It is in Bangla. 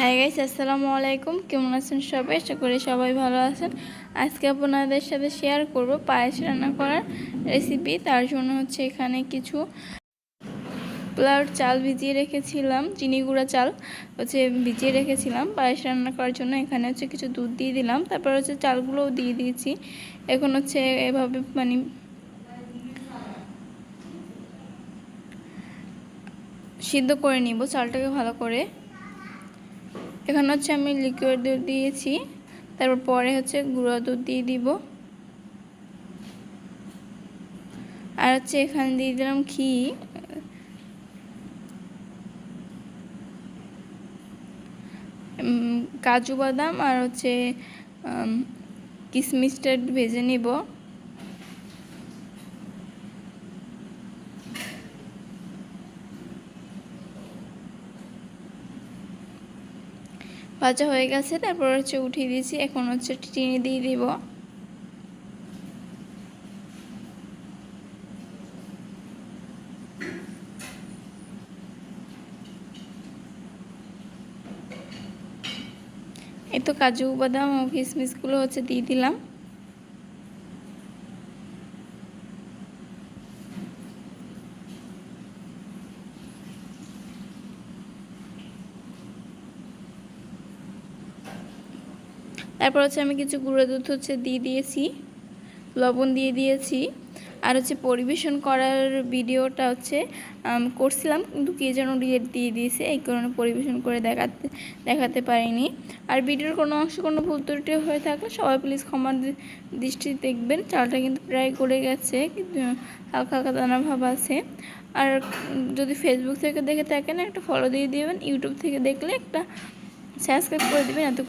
হ্যাঁ গাইস আসসালামু আলাইকুম। কেমন আছেন সবাই? আশা করি সবাই ভালো আছেন। আজকে আপনাদের সাথে শেয়ার করব পায়েস রান্না করার রেসিপি তার জন্য হচ্ছে এখানে কিছু পোলাওর চাল ভিজিয়ে রেখেছিলাম, চিনি গুঁড়া চাল হচ্ছে ভিজিয়ে রেখেছিলাম পায়েস রান্না করার জন্য। এখানে হচ্ছে কিছু দুধ দিয়ে দিলাম, তারপর হচ্ছে চালগুলোও দিয়ে দিয়েছি। এখন হচ্ছে এভাবে মানে সিদ্ধ করে নিব চালটাকে ভালো করে। এখানে হচ্ছে আমি লিকুইড দুধ দিয়েছি, তারপর পরে হচ্ছে গুঁড়ো দুধ দিয়ে দিব। আর হচ্ছে এখানে দিয়ে দিলাম ঘি। কাজু বাদাম আর হচ্ছে কিশমিশটা ভেজে নিব। ভাজা হয়ে গেছে, তারপর হচ্ছে উঠিয়ে দিয়েছি। এখন হচ্ছে চিনি দিয়ে দিব। এই তো কাজু, বাদাম ও কিশমিশগুলো হচ্ছে দিয়ে দিলাম। তারপর হচ্ছে আমি কিছু গুঁড়ো দুধ হচ্ছে দিয়ে দিয়েছি, লবণ দিয়ে দিয়েছি, আর হচ্ছে পরিবেশন করার ভিডিওটা হচ্ছে করছিলাম, কিন্তু কে যেন ডিলেট দিয়ে দিয়েছে, এই কারণে পরিবেশন করে দেখাতে দেখাতে পারিনি। আর ভিডিওর কোনো অংশ কোনো ভুল ত্রুটি হয়ে থাকলে সবাই প্লিজ ক্ষমার দৃষ্টি দেখবেন। চালটা কিন্তু প্রায় করে গেছে, কিন্তু হালকা হালকা দানা ভাব আছে। আর যদি ফেসবুক থেকে দেখে থাকেন, একটা ফলো দিয়ে দেবেন ইউটিউব থেকে দেখলে একটা সাবস্ক্রাইব করে দেবেন এত